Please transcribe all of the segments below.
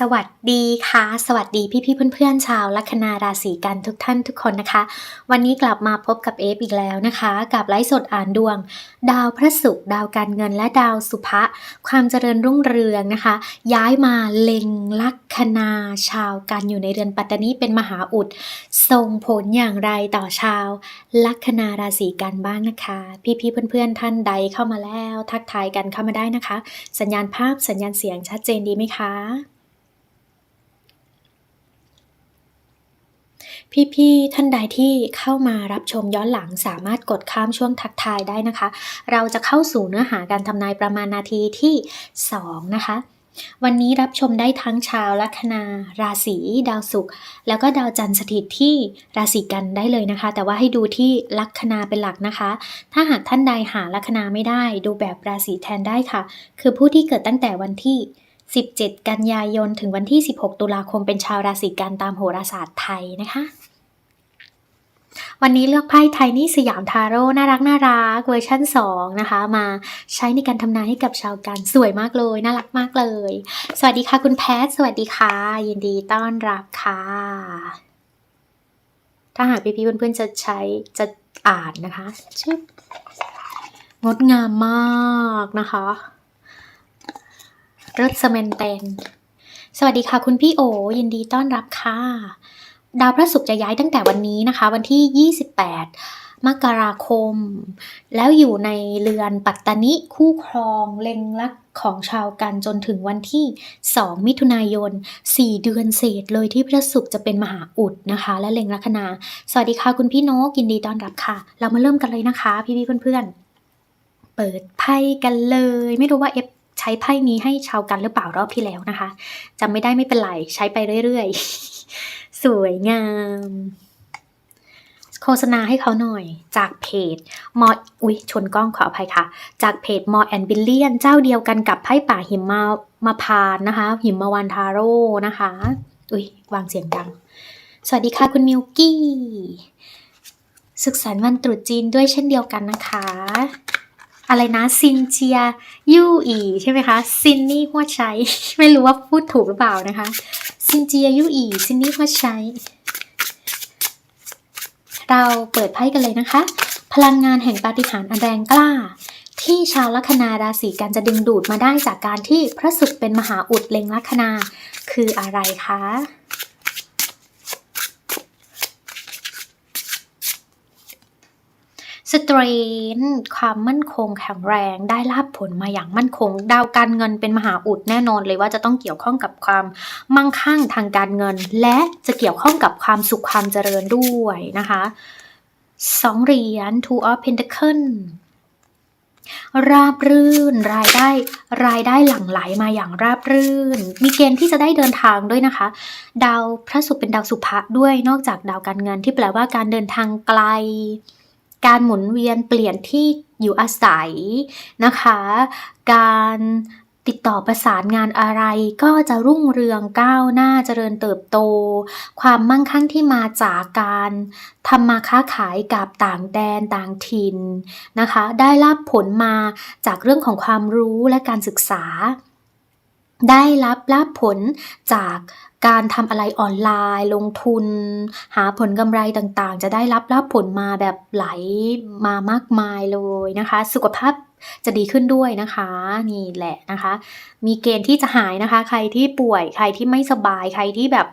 สวัสดีค่ะ สวัสดีพี่ๆเพื่อนๆชาวลัคนาราศีกันทุกท่านทุกคนนะคะ วันนี้กลับมาพบกับเอฟอีกแล้วนะคะ กับไลฟ์สดอ่านดวง ดาวพระศุกร์ดาวการเงินและดาวสุภะความเจริญรุ่งเรืองนะคะ ย้ายมาเล็งลัคนาชาวกันอยู่ในเรือนปัตตานีเป็นมหาอุดส่งผลอย่างไรต่อชาว ลัคนาราศีกันบ้างนะคะ พี่ๆเพื่อนๆท่านใดเข้ามาแล้ว ทักทายกันเข้ามาได้นะคะ สัญญาณภาพสัญญาณเสียงชัดเจนดีไหมคะ พี่ๆท่านใดที่เข้ามารับชมย้อนหลังสามารถกดข้ามช่วงทักทายได้นะคะ เราจะเข้าสู่เนื้อหาการทำนายประมาณนาทีที่ 2 นะคะวันนี้รับชมได้ทั้งชาวลัคนา ราศีดาวศุกร์แล้วก็ดาวจันทร์สถิตที่ราศีกันได้เลยนะคะ แต่ว่าให้ดูที่ลัคนาเป็นหลักนะคะ ถ้าหากท่านใดหาลัคนาไม่ได้ ดูแบบราศีแทนได้ค่ะ คือผู้ที่เกิดตั้งแต่วันที่ 17 กันยายน ถึงวันที่ 16 ตุลาคมเป็นชาวราศีกันตามโหราศาสตร์ไทยนะคะ วันนี้เลือกไพ่ไทนี่สยามทาโร่น่ารักน่ารักเวอร์ชั่น 2 นะคะ มาใช้ในการทำนายให้กับชาวกันสวยมากเลย น่ารักมากเลย สวัสดีค่ะคุณแพทสวัสดีค่ะ ยินดีต้อนรับค่ะ ถ้าหากพี่ๆเพื่อนๆจะใช้จะอ่านนะคะชึบงดงามมากนะคะเริศสเมนเตนสวัสดีค่ะคุณพี่โอ ยินดีต้อนรับค่ะ ดาวพระศุกร์จะย้ายตั้งแต่วันนี้นะคะ วันที่ 28 มกราคม แล้วอยู่ในเรือนปัตตานิคู่ครองเล็งลักของชาวกันจนถึงวันที่ 2 มิถุนายน 4 เดือนเศษเลยที่พระศุกร์จะเป็นมหาอุดนะคะ และเล็งลัคนา สวัสดีค่ะคุณพี่โนกินดีต้อนรับค่ะ เรามาเริ่มกันเลยนะคะ พี่ๆเพื่อนๆ เปิดไพ่กันเลย ไม่รู้ว่าเอฟใช้ไพ่นี้ให้ชาวกันหรือเปล่ารอบที่แล้วนะคะจำไม่ได้ไม่เป็นไร ใช้ไปเรื่อยๆ วยงาม โฆษณาให้เขาหน่อย จากเพจมออุ๊ย ชนกล้องขออภัยค่ะ จากเพจมอแอนบิลเลียนเจ้าเดียวกันกับไพ่ป่าหิมมามาพานนะคะ หิมมาวันทาโร่นะคะ อุ๊ย วางเสียงดัง สวัสดีค่ะคุณมิวกี้ สุขสันต์วันตรุษจีนด้วยเช่นเดียวกันนะคะ อะไรนะซินเจียยูอีใช่ไหมคะซินนี่หัวใช้ไม่รู้ว่าพูดถูกหรือเปล่านะคะซินเจียยูอีซินนี่หัวใช้เราเปิดไพ่กันเลยนะคะ พลังงานแห่งปาฏิหาริย์อันแรงกล้า ที่ชาวลัคนาราศีกันจะดึงดูดมาได้จากการที่พระศุกร์เป็นมหาอุดเล็งลัคนา คืออะไรคะ สเตรนความมั่นคงแข็งแรงได้ลาบผลมาอย่างมั่นคง ดาวการเงินเป็นมหาอุดแน่นอนเลยว่าจะต้องเกี่ยวข้องกับความมั่งคั่งทางการเงิน และจะเกี่ยวข้องกับความสุขความเจริญด้วยนะคะสองเหรียญ two of pentacle ราบรื่น รายได้รายได้หลั่งไหลมาอย่างราบรื่น มีเกณฑ์ที่จะได้เดินทางด้วยนะคะ ดาวพระศุกร์เป็นดาวสุภะด้วยนอกจากดาวการเงินที่แปลว่าการเดินทางไกล การหมุนเวียนเปลี่ยนที่อยู่อาศัยนะคะ การติดต่อประสานงานอะไรก็จะรุ่งเรืองก้าวหน้าเจริญเติบโต ความมั่งคั่งที่มาจากการทำมาค้าขายกับต่างแดนต่างถิ่นนะคะ ได้รับผลมาจากเรื่องของความรู้และการศึกษา ได้รับรับผลจาก การทำอะไรออนไลน์ ลงทุน หาผลกำไรต่างๆ จะได้รับรับผลมาแบบไหลมามากมายเลยนะคะ สุขภาพจะดีขึ้นด้วยนะคะ นี่แหละนะคะ มีเกณฑ์ที่จะหายนะคะ ใครที่ป่วยใครที่ไม่สบายใครที่แบบ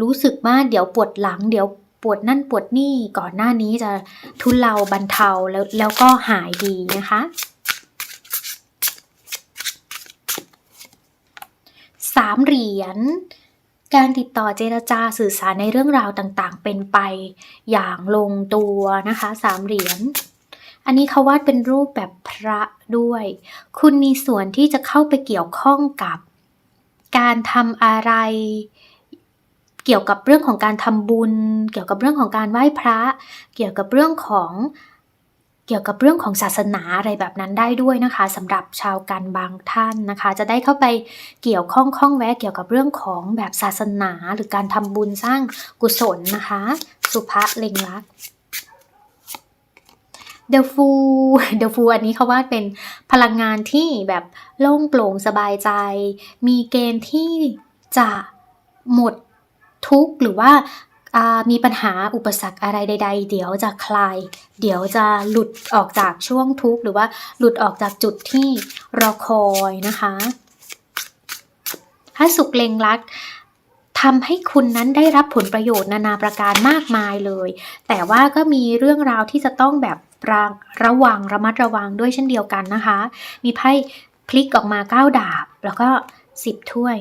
รู้สึกว่าเดี๋ยวปวดหลัง เดี๋ยวปวดนั่นปวดนี่ก่อนหน้านี้จะทุเลาบรรเทาแล้วแล้วก็หายดีนะคะสามเหรียญ การติดต่อเจรจาสื่อสารในเรื่องราวต่างๆ เป็นไปอย่างลงตัวนะคะสามเหรียญอันนี้เขาวาดเป็นรูปแบบพระด้วย คุณมีส่วนที่จะเข้าไปเกี่ยวข้องกับ การทำอะไร เกี่ยวกับเรื่องของการทำบุญ เกี่ยวกับเรื่องของการไหว้พระ เกี่ยวกับเรื่องของ เกี่ยวกับเรื่องของศาสนาอะไรแบบนั้นได้ด้วยนะคะสำหรับชาวกันบางท่านนะคะ จะได้เข้าไปเกี่ยวข้องข้องแวะเกี่ยวกับเรื่องของแบบศาสนาหรือการทำบุญสร้างกุศลนะคะ สุภะเล็งรักเดลฟูเดลฟูอันนี้เขาว่าเป็นพลังงานที่แบบโล่งโปร่งสบายใจ มีเกณฑ์ที่จะหมดทุกข์หรือว่า มีปัญหาอุปสรรคอะไรใด ๆ เดี๋ยวจะคลาย เดี๋ยวจะหลุดออกจากช่วงทุกข์หรือว่าหลุดออกจากจุดที่รอคอยนะคะถ้าสุขเล็งรักทำให้คุณนั้นได้รับผลประโยชน์นานาประการมากมายเลย แต่ว่าก็มีเรื่องราวที่จะต้องแบบระระวังระมัดระวังด้วยเช่นเดียวกันนะคะ มีไพ่พลิกออกมาเก้าดาบ แล้วก็สิบถ้วย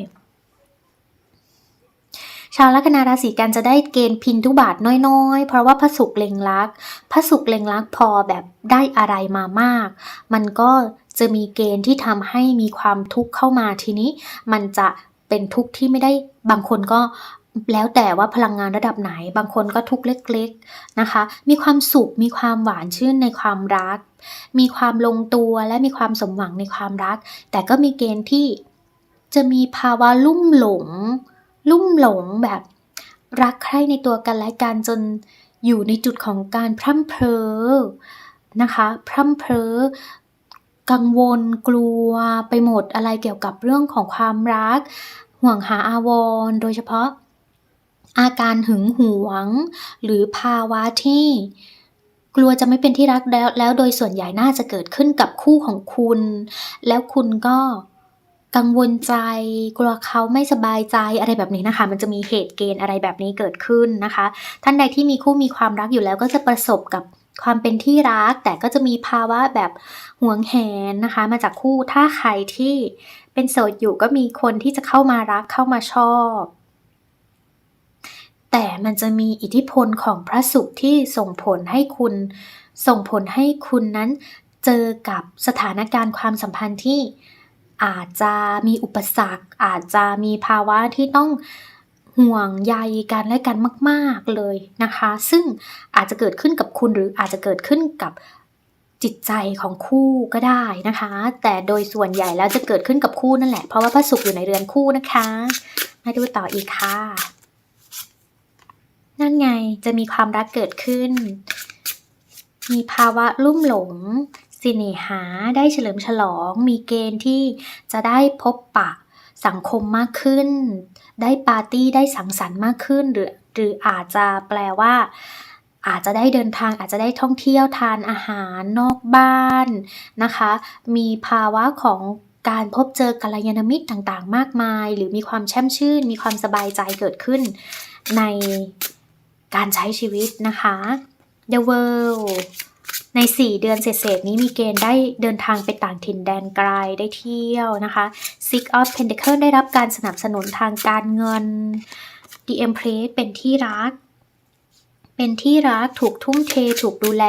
ชาวลัคนาราศีกันจะได้เกณฑ์พินทุบาทน้อยๆ เพราะว่าพระศุกร์เล็งรักพระศุกร์เล็งรักพอแบบได้อะไรมามาก มันก็จะมีเกณฑ์ที่ทำให้มีความทุกข์เข้ามาทีนี้ มันจะเป็นทุกข์ที่ไม่ได้บางคนก็แล้วแต่ว่าพลังงานระดับไหน บางคนก็ทุกข์เล็กๆนะคะ มีความสุข มีความหวานชื่นในความรัก มีความลงตัวและมีความสมหวังในความรัก แต่ก็มีเกณฑ์ที่จะมีภาวะลุ่มหลง ลุ่มหลงแบบ รักใคร่ในตัวกันและกันจนอยู่ในจุดของการพร่ำเพรอนะคะ พร่ำเพรอกังวลกลัวไปหมดอะไรเกี่ยวกับเรื่องของความรัก ห่วงหาอาวรโดยเฉพาะ อาการหึงหวง หรือภาวะที่กลัวจะไม่เป็นที่รักแล้วแล้วโดยส่วนใหญ่น่าจะเกิดขึ้นกับคู่ของคุณ แล้วคุณก็ กังวลใจ กลัวเขาไม่สบายใจอะไรแบบนี้นะคะ มันจะมีเหตุเกณฑ์อะไรแบบนี้เกิดขึ้นนะคะ ท่านใดที่มีคู่มีความรักอยู่แล้วก็จะประสบกับความเป็นที่รัก แต่ก็จะมีภาวะแบบห่วงแหนนะคะ มาจากคู่ถ้าใครที่เป็นโสดอยู่ก็มีคนที่จะเข้ามารักเข้ามาชอบแต่มันจะมีอิทธิพลของพระศุกร์ที่ส่งผลให้คุณ ส่งผลให้คุณนั้นเจอกับสถานการณ์ความสัมพันธ์ที่ อาจจะมีอุปสรรค อาจจะมีภาวะที่ต้องห่วงใยกันและกันมาก ๆเลยนะคะ ซึ่งอาจจะเกิดขึ้นกับคุณหรืออาจจะเกิดขึ้นกับจิตใจของคู่ก็ได้นะคะ แต่โดยส่วนใหญ่แล้วจะเกิดขึ้นกับคู่นั่นแหละ เพราะว่าพระศุกร์อยู่ในเรือนคู่นะคะ มาดูต่ออีกค่ะ นั่นไงจะมีความรักเกิดขึ้น มีภาวะลุ่มหลง สิเนหาได้เฉลิมฉลอง มีเกณฑ์ที่จะได้พบปะสังคมมากขึ้น ได้ปาร์ตี้ได้สังสรรค์มากขึ้น หรือหรืออาจจะแปลว่า อาจจะได้เดินทางอาจจะได้ท่องเที่ยวทานอาหารนอกบ้านนะคะ มีภาวะของการพบเจอกัลยาณมิตรต่างๆ มากมาย หรือมีความแช่มชื่น มีความสบายใจเกิดขึ้น ในการใช้ชีวิตนะคะ The World ใน 4 เดือนเศษๆนี้มีเกณฑ์ได้เดินทางไปต่างถิ่นแดนไกลได้เที่ยวนะคะ Six of Pentacles ได้รับการสนับสนุนทางการเงิน The Empress เป็นที่รัก เป็นที่รักถูกทุ่มเทถูกดูแล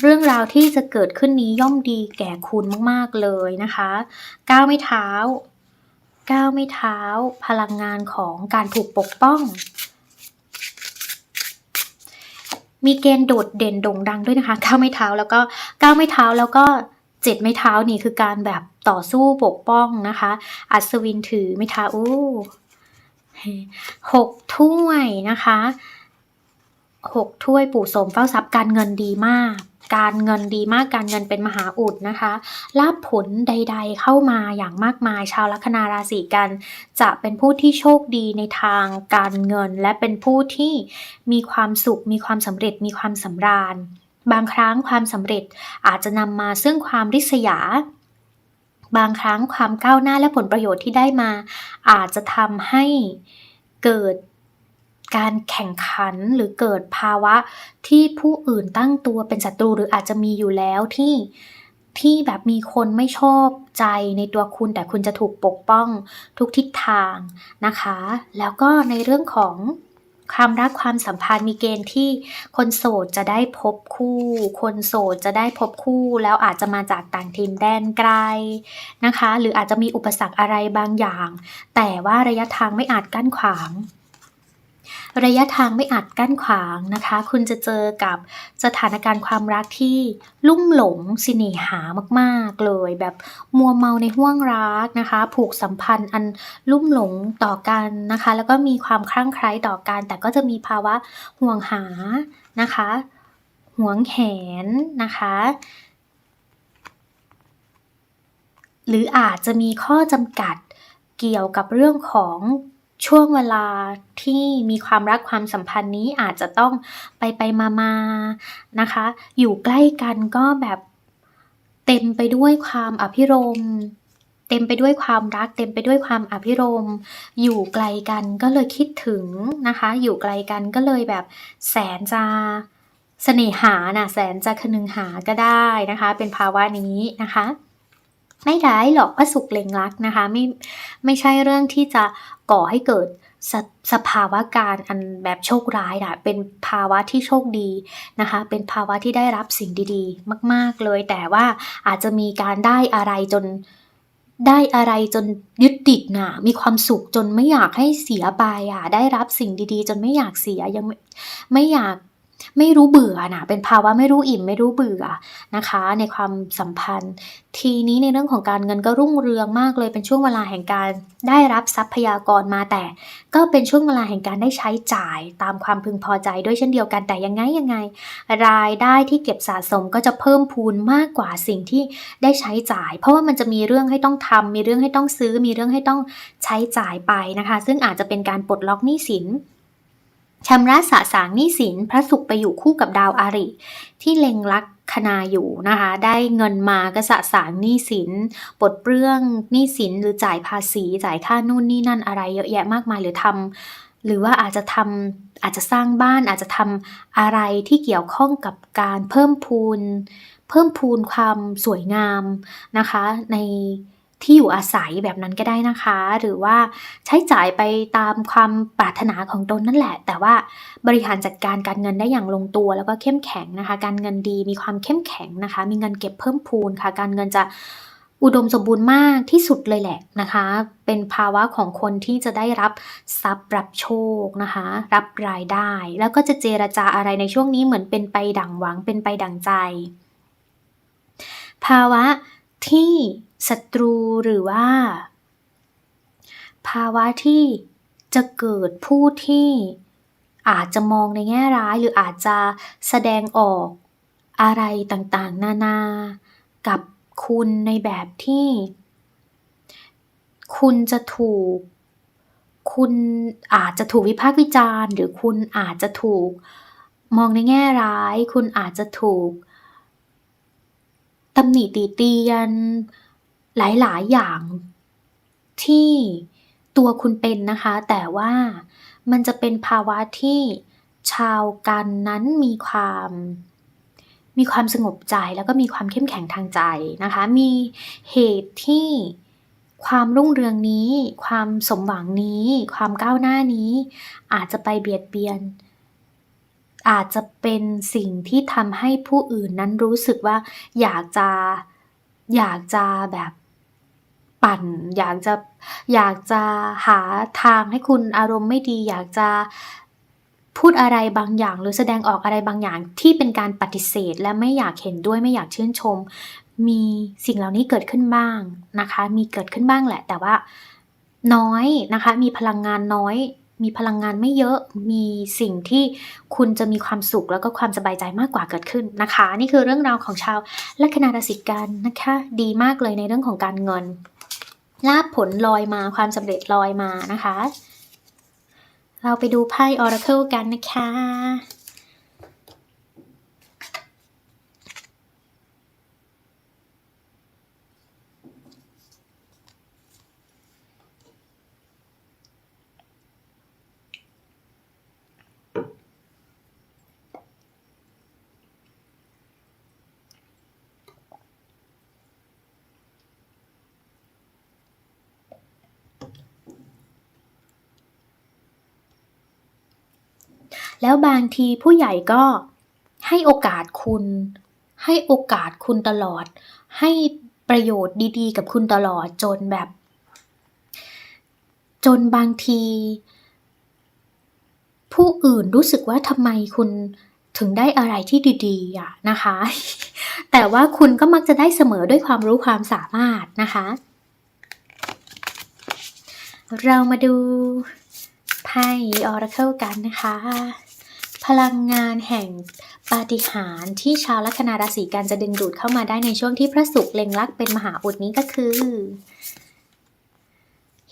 เรื่องราวที่จะเกิดขึ้นนี้ย่อมดีแก่คุณมากๆเลยนะคะก้าวไม่เท้าก้าวไม่เท้า พลังงานของการถูกปกป้อง มีเกณฑ์โดดเด่นโด่งดังด้วยนะคะก้าวไม่เท้าแล้วก็ก้าวไม่เท้าแล้วก็เจ็ดไม่เท้านี่คือการแบบต่อสู้ปกป้องนะคะ อัศวินถือไม่เท้าอู้หกถ้วยนะคะหกถ้วยปู่โสมเฝ้าทรัพย์การเงินดีมาก การเงินดีมากการเงินเป็นมหาอุดนะคะลาบผลใด ๆ เข้ามาอย่างมากมายชาวลัคนาราศีกัน จะเป็นผู้ที่โชคดีในทางการเงิน และเป็นผู้ที่มีความสุข มีความสำเร็จมีความสำราญ บางครั้งความสำเร็จอาจจะนำมาซึ่งความริษยา บางครั้งความก้าวหน้าและผลประโยชน์ที่ได้มา อาจจะทำให้เกิด การแข่งขันหรือเกิดภาวะที่ผู้อื่นตั้งตัวเป็นศัตรูหรืออาจจะมีอยู่แล้วที่ที่แบบมีคนไม่ชอบใจในตัวคุณแต่คุณจะถูกปกป้องทุกทิศทางนะคะ แล้วก็ในเรื่องของความรักความสัมพันธ์มีเกณฑ์ที่คนโสดจะได้พบคู่ คนโสดจะได้พบคู่ แล้วอาจจะมาจากต่างถิ่นแดนไกลนะคะ หรืออาจจะมีอุปสรรคอะไรบางอย่าง แต่ว่าระยะทางไม่อาจกั้นขวาง ระยะทางไม่อาจกั้นขวางนะคะ คุณจะเจอกับสถานการณ์ความรักที่ลุ่มหลงสิเนหามากๆเลยแบบมัวเมาในห่วงรักนะคะ ผูกสัมพันธ์อันลุ่มหลงต่อกันนะคะ แล้วก็มีความคลั่งไคล้ต่อกัน แต่ก็จะมีภาวะห่วงหานะคะห่วงแหนนะคะหรืออาจจะมีข้อจำกัดเกี่ยวกับเรื่องของช่วงเวลา ที่มีความรักความสัมพันธ์นี้อาจจะต้องไปไปมามานะคะ อยู่ใกล้กันก็แบบเต็มไปด้วยความอภิรมเต็มไปด้วยความรัก เต็มไปด้วยความอภิรมอยู่ไกลกันก็เลยคิดถึงนะคะ อยู่ไกลกันก็เลยแบบแสนจะเสน่หาน่ะแสนจะคนึงหาก็ได้นะคะ เป็นภาวะนี้นะคะ ไม่ร้ายหรอกพระสุขเล็งรักนะคะ ไม่ไม่ใช่เรื่องที่จะก่อให้เกิด สสภาวะการอันแบบโชคร้ายนะเป็นภาวะที่โชคดีนะคะ เป็นภาวะที่ได้รับสิ่งดีๆ มาก ๆเลย แต่ว่าอาจจะมีการได้อะไรจนได้อะไรจนยึดติดน่ะ มีความสุขจนไม่อยากให้เสียไปอะ ได้รับสิ่งดีๆ จนไม่อยากเสียยังไม่ไม่อยาก ไม่รู้เบื่อนะเป็นภาวะไม่รู้อิ่มไม่รู้เบื่อนะคะ ในความสัมพันธ์ ทีนี้ในเรื่องของการเงินก็รุ่งเรืองมากเลยเป็นช่วงเวลาแห่งการได้รับทรัพยากรมาแต่ ก็เป็นช่วงเวลาแห่งการได้ใช้จ่ายตามความพึงพอใจด้วยเช่นเดียวกันแต่ยังไงยังไง รายได้ที่เก็บสะสมก็จะเพิ่มพูนมากกว่าสิ่งที่ได้ใช้จ่าย เพราะว่ามันจะมีเรื่องให้ต้องทำมีเรื่องให้ต้องซื้อ มีเรื่องให้ต้องใช้จ่ายไปนะคะ ซึ่งอาจจะเป็นการปลดล็อกหนี้สิน ชำระสะสางหนี้สินพระศุกร์ไปอยู่คู่กับดาวอาริ ที่เล็งลักคนาอยู่นะคะ ได้เงินมาก็สะสางหนี้สินปลดเปลื้องหนี้สินหรือจ่ายภาษีจ่ายค่านู่นนี่นั่นอะไรเยอะแยะมากมายหรือทำหรือว่าอาจจะทำอาจจะสร้างบ้านอาจจะทำอะไรที่เกี่ยวข้องกับการเพิ่มพูน เพิ่มพูนความสวยงามนะคะ ใน ที่อยู่อาศัยแบบนั้นก็ได้นะคะ หรือว่าใช้จ่ายไปตามความปรารถนาของตนนั่นแหละ แต่ว่าบริหารจัดการการเงินได้อย่างลงตัวแล้วก็เข้มแข็งนะคะ การเงินดีมีความเข้มแข็งนะคะ มีเงินเก็บเพิ่มพูนค่ะ การเงินจะอุดมสมบูรณ์มากที่สุดเลยแหละนะคะ เป็นภาวะของคนที่จะได้รับทรัพย์รับโชคนะคะ รับรายได้ แล้วก็จะเจรจาอะไรในช่วงนี้เหมือนเป็นไปดั่งหวังเป็นไปดั่งใจ ภาวะ ที่ศัตรูหรือว่า ภาวะที่จะเกิดผู้ที่อาจจะมองในแง่ร้ายหรืออาจจะแสดงออกอะไรต่างๆ นานา กับคุณในแบบที่ คุณจะถูก คุณอาจจะถูกวิพากษ์วิจารณ์ หรือคุณอาจจะถูกมองในแง่ร้าย คุณอาจจะถูก ตำหนิตีเตียน หลายๆ อย่างที่ตัวคุณเป็นนะคะ แต่ว่ามันจะเป็นภาวะที่ชาวกันนั้นมีความ มีความสงบใจแล้วก็มีความเข้มแข็งทางใจนะคะ มีเหตุที่ความรุ่งเรืองนี้ ความสมหวังนี้ ความก้าวหน้านี้ อาจจะไปเบียดเบียน อาจจะเป็นสิ่งที่ทำให้ผู้อื่นนั้นรู้สึกว่า อยากจะ อยากจะแบบปั่น อยากจะ อยากจะหาทางให้คุณอารมณ์ไม่ดี อยากจะพูดอะไรบางอย่าง หรือแสดงออกอะไรบางอย่างที่เป็นการปฏิเสธ และไม่อยากเห็นด้วยไม่อยากชื่นชม มีสิ่งเหล่านี้เกิดขึ้นบ้างนะคะ มีเกิดขึ้นบ้างแหละ แต่ว่าน้อยนะคะ มีพลังงานน้อย มีพลังงานไม่เยอะมีสิ่งที่คุณจะมีความสุขแล้วก็ความสบายใจมากกว่าเกิดขึ้นนะคะ นี่คือเรื่องราวของชาวลัคนาราศีกันนะคะ ดีมากเลยในเรื่องของการเงินลาบผลลอยมาความสำเร็จลอยมานะคะ เราไปดูไพ่ออร์เคิลกันนะคะ แล้วบางทีผู้ใหญ่ก็ให้โอกาสคุณ ให้โอกาสคุณตลอด ให้ประโยชน์ดีๆ กับคุณตลอดจนแบบ จนบางที ผู้อื่นรู้สึกว่าทำไมคุณถึงได้อะไรที่ดีๆอะนะคะ แต่ว่าคุณก็มักจะได้เสมอด้วยความรู้ความสามารถนะคะ เรามาดูไพ่ออราเคิลกันนะคะ พลังงานแห่งปาฏิหาริย์ที่ชาวลัคนาราศีกันจะดึงดูดเข้ามาได้ในช่วงที่พระศุกร์เล็งลักเป็นมหาอุดนี้ก็คือ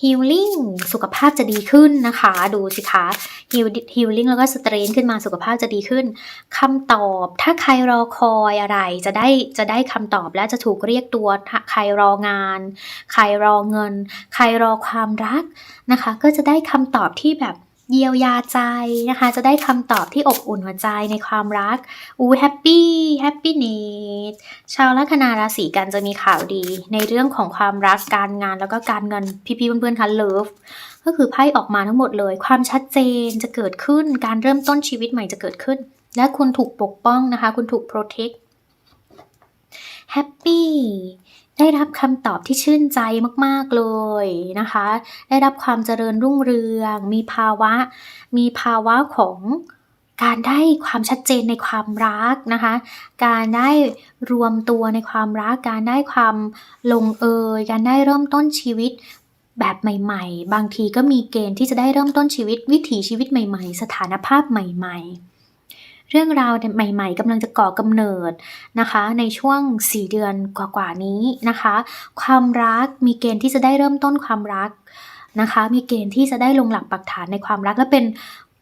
healing สุขภาพจะดีขึ้นนะคะ ดูสิคะ heal healing แล้วก็ strength ขึ้นมาสุขภาพจะดีขึ้นคำตอบถ้าใครรอคอยอะไรจะได้จะได้คำตอบและจะถูกเรียกตัวใครรองาน ใครรอเงิน ใครรอความรักนะคะ ก็จะได้คำตอบที่แบบ เยียวยาใจนะคะ จะได้คำตอบที่อบอุ่นหัวใจในความรัก อู้แฮปปี้แฮปปี้เนสชาวลัคนาราศีกันจะมีข่าวดี ในเรื่องของความรักการงานแล้วก็การเงินพี่ๆเพื่อนๆคะเลิฟก็คือไพ่ออกมาทั้งหมดเลย ความชัดเจนจะเกิดขึ้น การเริ่มต้นชีวิตใหม่จะเกิดขึ้น และคุณถูกปกป้องนะคะ คุณถูก protect แฮปปี้ ได้รับคำตอบที่ชื่นใจมากๆเลยนะคะ ได้รับความเจริญรุ่งเรือง มีภาวะ มีภาวะของการได้ความชัดเจนในความรักนะคะ การได้รวมตัวในความรัก การได้ความลงเอย การได้เริ่มต้นชีวิตแบบใหม่ ๆ บางทีก็มีเกณฑ์ที่จะได้เริ่มต้นชีวิตวิถีชีวิตใหม่ ๆ สถานภาพใหม่ ๆ เรื่องราวใหม่ๆกำลังจะก่อกำเนิดนะคะ ในช่วง 4 เดือนกว่าๆนี้นะคะ ความรักมีเกณฑ์ที่จะได้เริ่มต้นความรักนะคะ มีเกณฑ์ที่จะได้ลงหลักปักฐานในความรักและเป็น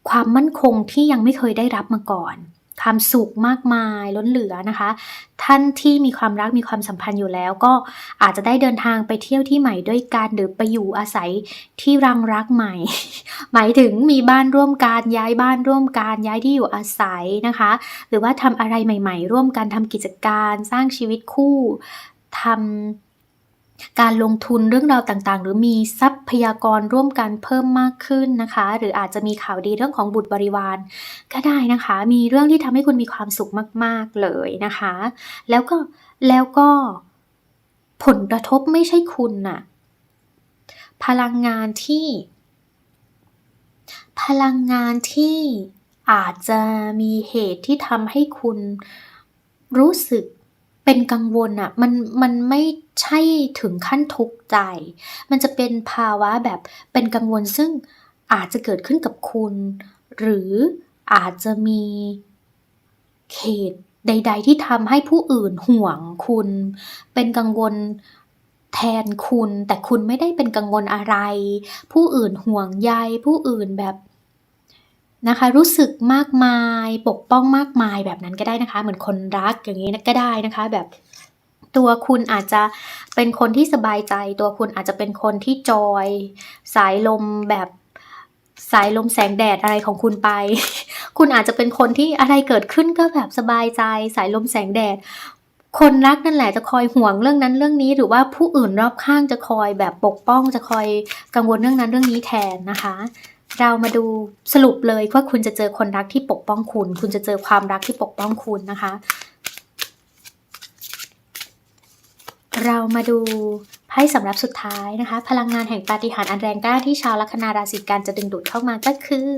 ความมั่นคงที่ยังไม่เคยได้รับมาก่อน ความสุขมากมายล้นเหลือนะคะ ท่านที่มีความรักมีความสัมพันธ์อยู่แล้ว ก็อาจจะได้เดินทางไปเที่ยวที่ใหม่ด้วยกันหรือไปอยู่อาศัยที่รังรักใหม่ หมายถึงมีบ้านร่วมกันย้ายบ้านร่วมกันย้ายที่อยู่อาศัยนะคะ หรือว่าทำอะไรใหม่ ๆ ร่วมกันทำกิจการสร้างชีวิตคู่ทำ การลงทุนเรื่องราวต่างๆ หรือมีทรัพยากรร่วมกันเพิ่มมากขึ้นนะคะ หรืออาจจะมีข่าวดีเรื่องของบุตรบริวาร ก็ได้นะคะ มีเรื่องที่ทำให้คุณมีความสุขมาก ๆเลยนะคะ แล้วก็แล้วก็ผลกระทบไม่ใช่คุณน่ะพลังงานที่ พลังงานที่อาจจะมีเหตุที่ทำให้คุณรู้สึก เป็นกังวลอะมันมันไม่ใช่ถึงขั้นทุกข์ใจ มันจะเป็นภาวะแบบเป็นกังวลซึ่งอาจจะเกิดขึ้นกับคุณ หรืออาจจะมีเขตใด ๆ ที่ทำให้ผู้อื่นห่วงคุณ เป็นกังวลแทนคุณ แต่คุณไม่ได้เป็นกังวลอะไร ผู้อื่นห่วงใยผู้อื่นแบบ นะคะ รู้สึกมากมาย ปกป้องมากมายแบบนั้นก็ได้นะคะ เหมือนคนรักอย่างนี้ก็ได้นะคะ แบบตัวคุณอาจจะเป็นคนที่สบายใจ ตัวคุณอาจจะเป็นคนที่จอย สายลมแบบสายลมแสงแดดอะไรของคุณไป คุณอาจจะเป็นคนที่อะไรเกิดขึ้นก็แบบสบายใจ สายลมแสงแดด คนรักนั่นแหละจะคอยห่วงเรื่องนั้นเรื่องนี้ หรือว่าผู้อื่นรอบข้างจะคอยแบบปกป้องจะคอยกังวลเรื่องนั้นเรื่องนี้แทนนะคะ เรามาดูสรุปเลยว่าคุณจะเจอคนรักที่ปกป้องคุณ คุณจะเจอความรักที่ปกป้องคุณนะคะ เรามาดูไพ่สำหรับสุดท้ายนะคะ พลังงานแห่งปาฏิหาริย์อันแรงกล้าที่ชาวลัคนาราศีกันจะดึงดูดเข้ามาก็คือ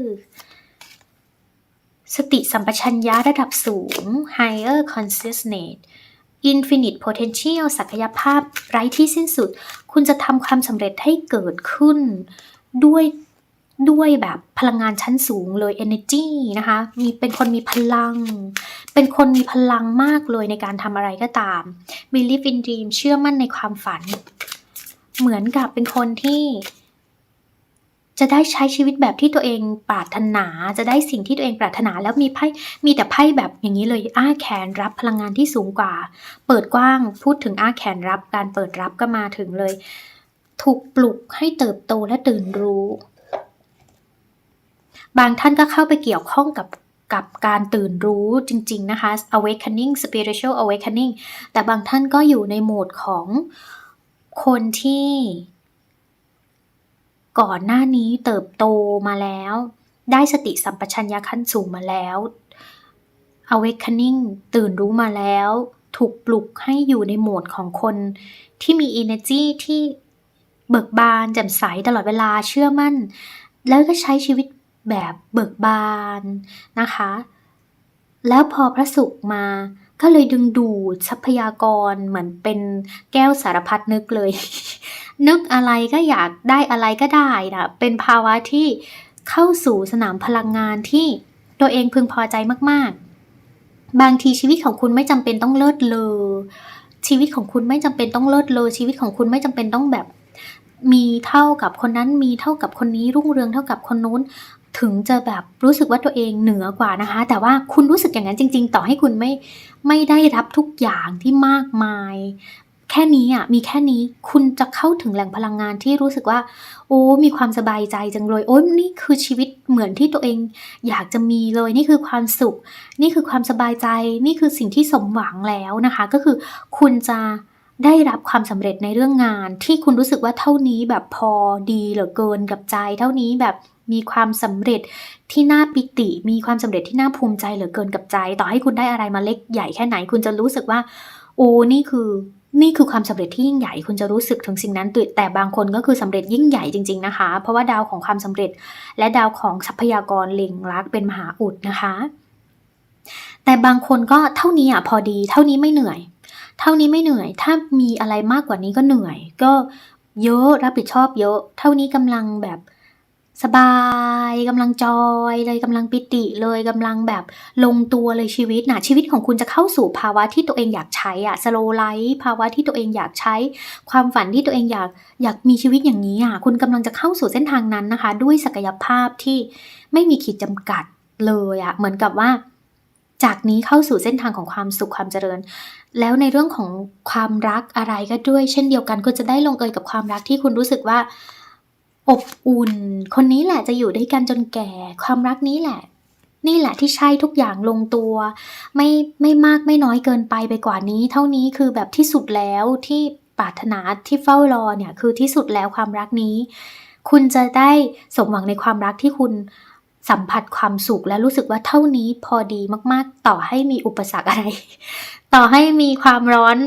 สติสัมปชัญญะระดับสูง higher consciousness infinite potential ศักยภาพไร้ที่สิ้นสุด คุณจะทำความสำเร็จให้เกิดขึ้นด้วย ด้วยแบบพลังงานชั้นสูงเลย energy นะคะ มีเป็นคนมีพลัง เป็นคนมีพลังมากเลยในการทำอะไรก็ตาม believe in dream เชื่อมั่นในความฝัน เหมือนกับเป็นคนที่ จะได้ใช้ชีวิตแบบที่ตัวเองปรารถนา จะได้สิ่งที่ตัวเองปรารถนา แล้วมีไพ่ มีแต่ไพ่แบบอย่างนี้เลย อ้าแขนรับพลังงานที่สูงกว่า เปิดกว้าง พูดถึงอ้าแขนรับ การเปิดรับก็มาถึงเลย ถูกปลุกให้เติบโตและตื่นรู้ บางท่านก็เข้าไปเกี่ยวข้องกับกับการตื่นรู้จริง ๆ นะคะ awakening spiritual awakening แต่บางท่านก็อยู่ในโหมดของคนที่ ก่อนหน้านี้เติบโตมาแล้ว ได้สติสัมปชัญญะขั้นสูงมาแล้ว awakening ตื่นรู้มาแล้ว ถูกปลุกให้อยู่ในโหมดของคนที่มี energy ที่เบิกบานแจ่มใสตลอดเวลาเชื่อมั่น แล้วก็ใช้ชีวิต แบบเบิกบานนะคะ แล้วพอพระศุกร์มาก็เลยดึงดูดทรัพยากรเหมือนเป็นแก้วสารพัดนึกเลย นึกอะไรก็อยากได้อะไรก็ได้นะเป็นภาวะที่เข้าสู่สนามพลังงานที่ตัวเองพึงพอใจมากๆ บางทีชีวิตของคุณไม่จำเป็นต้องเลิศเลอชีวิตของคุณไม่จำเป็นต้องเลิศเลอชีวิตของคุณไม่จำเป็นต้องแบบ มีเท่ากับคนนั้นมีเท่ากับคนนี้รุ่งเรืองเท่ากับคนนู้น ถึงจะแบบรู้สึกว่าตัวเองเหนือกว่านะคะ แต่ว่าคุณรู้สึกอย่างนั้นจริง ๆ ต่อให้คุณไม่ไม่ได้รับทุกอย่างที่มากมาย แค่นี้อะมีแค่นี้คุณจะเข้าถึงแหล่งพลังงานที่รู้สึกว่า โอ้มีความสบายใจจังเลยโอ้ยนี่คือชีวิตเหมือนที่ตัวเอง อยากจะมีเลยนี่คือความสุข นี่คือความสบายใจ นี่คือสิ่งที่สมหวังแล้วนะคะ ก็คือคุณจะได้รับความสำเร็จในเรื่องงานที่คุณรู้สึกว่าเท่านี้แบบพอดีเหลือเกินกับใจ เท่านี้แบบ มีความสำเร็จที่น่าปิติ มีความสำเร็จที่น่าภูมิใจเหลือเกินกับใจ ต่อให้คุณได้อะไรมาเล็กใหญ่แค่ไหน คุณจะรู้สึกว่า โอ้นี่คือนี่คือความสำเร็จที่ยิ่งใหญ่คุณจะรู้สึกถึงสิ่งนั้นแต่บางคนก็คือสำเร็จยิ่งใหญ่จริง ๆนะคะ เพราะว่าดาวของความสำเร็จ และดาวของทรัพยากรเล็งรักเป็นมหาอุดนะคะ แต่บางคนก็เท่านี้อะพอดี เท่านี้ไม่เหนื่อย เท่านี้ไม่เหนื่อย ถ้ามีอะไรมากกว่านี้ก็เหนื่อย ก็เยอะรับผิดชอบเยอะ เท่านี้กำลังแบบ สบายกำลังจอยเลยกำลังปิติเลยกำลังแบบลงตัวเลยชีวิตนะชีวิตของคุณจะเข้าสู่ภาวะที่ตัวเองอยากใช้อะสโลไลฟ์ภาวะที่ตัวเองอยากใช้ ความฝันที่ตัวเองอยากอยากมีชีวิตอย่างนี้อะคุณกำลังจะเข้าสู่เส้นทางนั้นนะคะ ด้วยศักยภาพที่ไม่มีขีดจำกัดเลยอะเหมือนกับว่า จากนี้เข้าสู่เส้นทางของความสุขความเจริญ แล้วในเรื่องของความรักอะไรก็ด้วย เช่นเดียวกันคุณจะได้ลงเอยกับความรักที่คุณรู้สึกว่า อบอุ่น คนนี้แหละจะอยู่ด้วยกันจนแก่ ความรักนี้แหละ นี่แหละที่ใช่ทุกอย่างลงตัว ไม่ไม่มากไม่น้อยเกินไปไปกว่านี้ เท่านี้คือแบบที่สุดแล้วที่ปรารถนาที่เฝ้ารอเนี่ยคือที่สุดแล้วความรักนี้ คุณจะได้สมหวังในความรักที่คุณสัมผัสความสุขและรู้สึกว่าเท่านี้พอดีมาก ๆ ต่อให้มีอุปสรรคอะไร ต่อให้มีความร้อน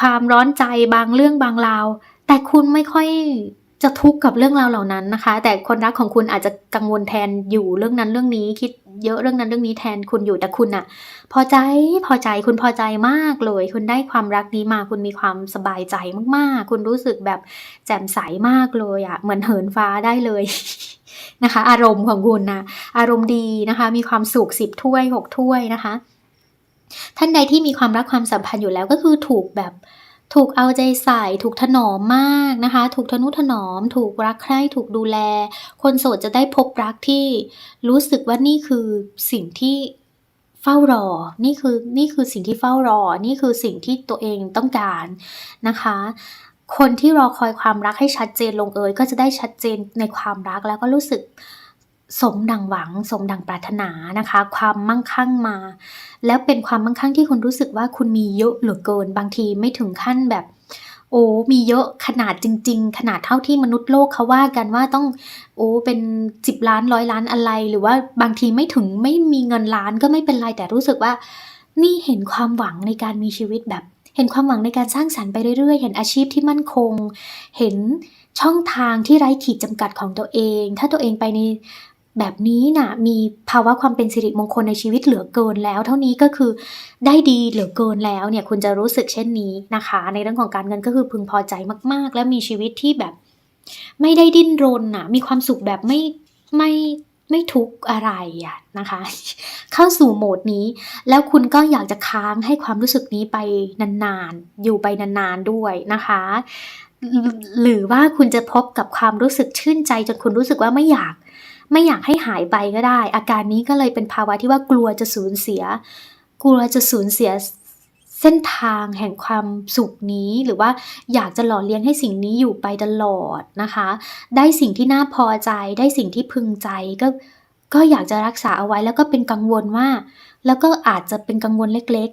ความร้อนใจบางเรื่องบางราว แต่คุณไม่ค่อย จะทุกข์กับเรื่องราวเหล่านั้นนะคะ แต่คนรักของคุณอาจจะกังวลแทนอยู่เรื่องนั้นเรื่องนี้คิดเยอะเรื่องนั้นเรื่องนี้แทนคุณอยู่แต่คุณอะพอใจพอใจคุณพอใจมากเลย คุณได้ความรักนี้มาคุณมีความสบายใจมากๆ คุณรู้สึกแบบแจ่มใสมากเลยอะเหมือนเหินฟ้าได้เลยนะคะ อารมณ์ของคุณนะอารมณ์ดีนะคะ มีความสุขสิบถ้วยหกถ้วยนะคะ ท่านใดที่มีความรักความสัมพันธ์อยู่แล้วก็คือถูกแบบ ถูกเอาใจใส่ถูกถนอมมากนะคะ ถูกทนุถนอม ถูกรักใคร่ถูกดูแล คนโสดจะได้พบรักที่รู้สึกว่านี่คือสิ่งที่เฝ้ารอ นี่คือนี่คือสิ่งที่เฝ้ารอ นี่คือสิ่งที่ตัวเองต้องการนะคะ คนที่รอคอยความรักให้ชัดเจนลงเอย ก็จะได้ชัดเจนในความรักแล้วก็รู้สึก สมดังหวังสมดังปรารถนานะคะ ความมั่งคั่งมา แล้วเป็นความมั่งคั่งที่คุณรู้สึกว่าคุณมีเยอะเหลือเกิน บางทีไม่ถึงขั้นแบบ โอ้มีเยอะขนาดจริง ๆ ขนาดเท่าที่มนุษย์โลกเขาว่ากันว่าต้องโอ้เป็นสิบล้านร้อยล้านอะไร หรือว่าบางทีไม่ถึงไม่มีเงินล้านก็ไม่เป็นไรแต่รู้สึกว่า นี่เห็นความหวังในการมีชีวิตแบบ เห็นความหวังในการสร้างสรรค์ไปเรื่อยๆ เห็นอาชีพที่มั่นคง เห็นช่องทางที่ไร้ขีดจำกัดของตัวเอง ถ้าตัวเองไปใน แบบนี้นะ่ะมีภาวะความเป็นสิริมงคลในชีวิตเหลือเกินแล้ว เท่านี้ก็คือได้ดีเหลือเกินแล้วเนี่ยคุณจะรู้สึกเช่นนี้นะคะ ในเรื่องของการเงินก็คือพึงพอใจมาก ๆ และมีชีวิตที่แบบ ไม่ได้ดิ้นรนน่ะมีความสุขแบบไม่ไม่ไม่ทุกข์อะไรอะนะคะ เข้าสู่โหมดนี้ แล้วคุณก็อยากจะค้างให้ความรู้สึกนี้ไปนานๆ อยู่ไปนานๆด้วยนะคะ หรือว่าคุณจะพบกับความรู้สึกชื่นใจจนคุณรู้สึกว่าไม่อยาก ไม่อยากให้หายไปก็ได้ อาการนี้ก็เลยเป็นภาวะที่ว่ากลัวจะสูญเสีย กลัวจะสูญเสียเส้นทางแห่งความสุขนี้ หรือว่าอยากจะหล่อเลี้ยงให้สิ่งนี้อยู่ไปตลอดนะคะ ได้สิ่งที่น่าพอใจ ได้สิ่งที่พึงใจก็ก็อยากจะรักษาเอาไว้แล้วก็เป็นกังวลว่า แล้วก็อาจจะเป็นกังวลเล็ก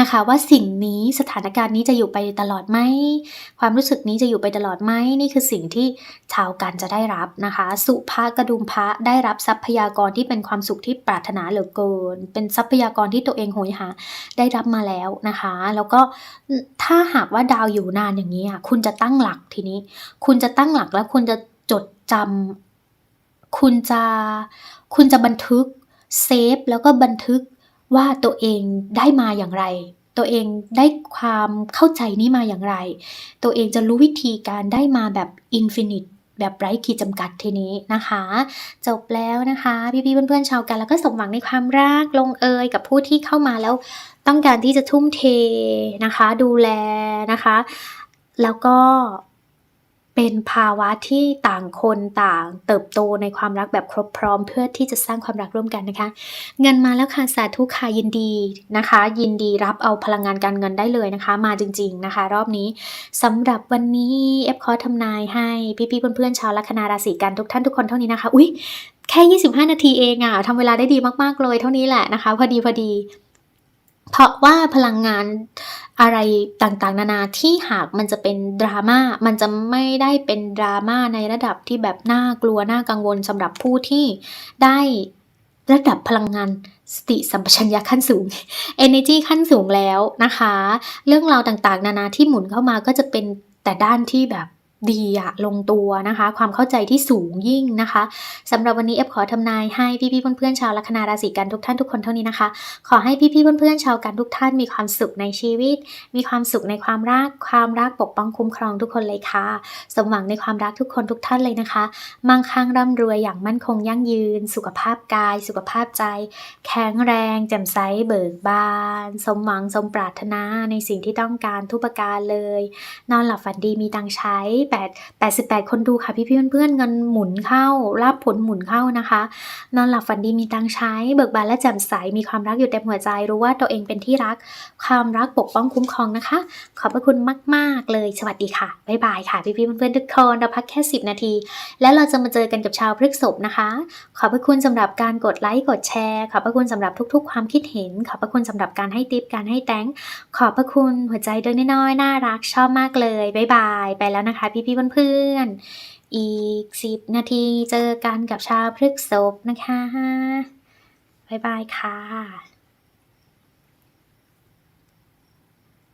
นะคะว่าสิ่งนี้สถานการณ์นี้จะอยู่ไปตลอดไหม ความรู้สึกนี้จะอยู่ไปตลอดไหม นี่คือสิ่งที่ชาวกันจะได้รับนะคะ สุภากระดุมพระได้รับทรัพยากรที่เป็นความสุขที่ปรารถนาเหลือเกิน เป็นทรัพยากรที่ตัวเองโหยหาได้รับมาแล้วนะคะ แล้วก็ถ้าหากว่าดาวอยู่นานอย่างนี้คุณจะตั้งหลักทีนี้ คุณจะตั้งหลักแล้วคุณจะจดจำคุณจะคุณจะบันทึกเซฟแล้วก็บันทึก ว่าตัวเองได้มาอย่างไร ตัวเองได้ความเข้าใจนี้มาอย่างไร ตัวเองจะรู้วิธีการได้มาแบบอินฟินิตแบบไร้ขีดจำกัดทีนี้นะคะ จบแล้วนะคะ พี่ๆเพื่อนๆชาวกัน แล้วก็สมหวังในความรักลงเอยกับผู้ที่เข้ามาแล้วต้องการที่จะทุ่มเทนะคะ ดูแลนะคะ แล้วก็ เป็นภาวะที่ต่างคนต่างเติบโตในความรักแบบครบพร้อม เพื่อที่จะสร้างความรักร่วมกันนะคะ เงินมาแล้วค่ะสาธุค่ะยินดีนะคะ ยินดีรับเอาพลังงานการเงินได้เลยนะคะ มาจริง ๆนะคะ รอบนี้สำหรับวันนี้เอฟคอทำนายให้พี่ๆเพื่อนๆชาวลัคนาราศีกันทุกท่านทุกคนเท่านี้นะคะ อุ๊ยแค่ 25 นาทีเองอะทำเวลาได้ดีมาก ๆ เลย เท่านี้แหละนะคะ พอดีพอดี เพราะว่าพลังงานอะไรต่างๆ นานาที่หากมันจะเป็นดราม่ามันจะไม่ได้เป็นดราม่าในระดับที่แบบน่ากลัวน่ากังวลสำหรับผู้ที่ได้ระดับพลังงานสติสัมปชัญญะขั้นสูง energy ขั้นสูงแล้วนะคะ เรื่องราวต่างๆ นานาที่หมุนเข้ามาก็จะเป็นแต่ด้านที่แบบ ดีอะลงตัวนะคะ ความเข้าใจที่สูงยิ่งนะคะสำหรับวันนี้เอฟขอทำนายให้พี่ๆเพื่อนๆชาวลัคนาราศีกันทุกท่านทุกคนเท่านี้นะคะ ขอให้พี่ๆเพื่อนๆชาวกันทุกท่านมีความสุขในชีวิต มีความสุขในความรัก ความรักปกป้องคุ้มครองทุกคนเลยค่ะ สมหวังในความรักทุกคนทุกท่านเลยนะคะมั่งคั่งร่ำรวยอย่างมั่นคงยั่งยืน สุขภาพกาย สุขภาพใจ แข็งแรงแจ่มใสเบิกบาน สมหวังสมปรารถนาในสิ่งที่ต้องการทุกประการเลย นอนหลับฝันดีมีตังใช้8 88 คนดูค่ะพี่พี่เพื่อนๆเงินหมุนเข้า รับผลหมุนเข้านะคะนอนหลับฝันดีมีตังใช้ เบิกบานและแจ่มใสมีความรักอยู่เต็มหัวใจรู้ว่าตัวเองเป็นที่รัก ความรักปกป้องคุ้มครองนะคะ ขอบพระคุณมาก ๆ เลยสวัสดีค่ะบ๊ายบายค่ะพี่พี่เพื่อนๆทุกคนเราพักแค่ 10 นาที แล้วเราจะมาเจอกันกับชาวพฤกษภนะคะ ขอบพระคุณสำหรับการกดไลค์กดแชร์ขอบพระคุณสำหรับทุก ๆ ความคิดเห็น ขอบพระคุณสำหรับการให้ติปการให้แตงขอบพระคุณหัวใจดวงน้อยๆน่ารักชอบมากเลยบ๊ายบาย ไปแล้วนะคะพี่ๆเพื่อนๆ อีก 10 นาทีเจอกันกับชาวพฤกษบนะคะ บ๊ายบายค่ะ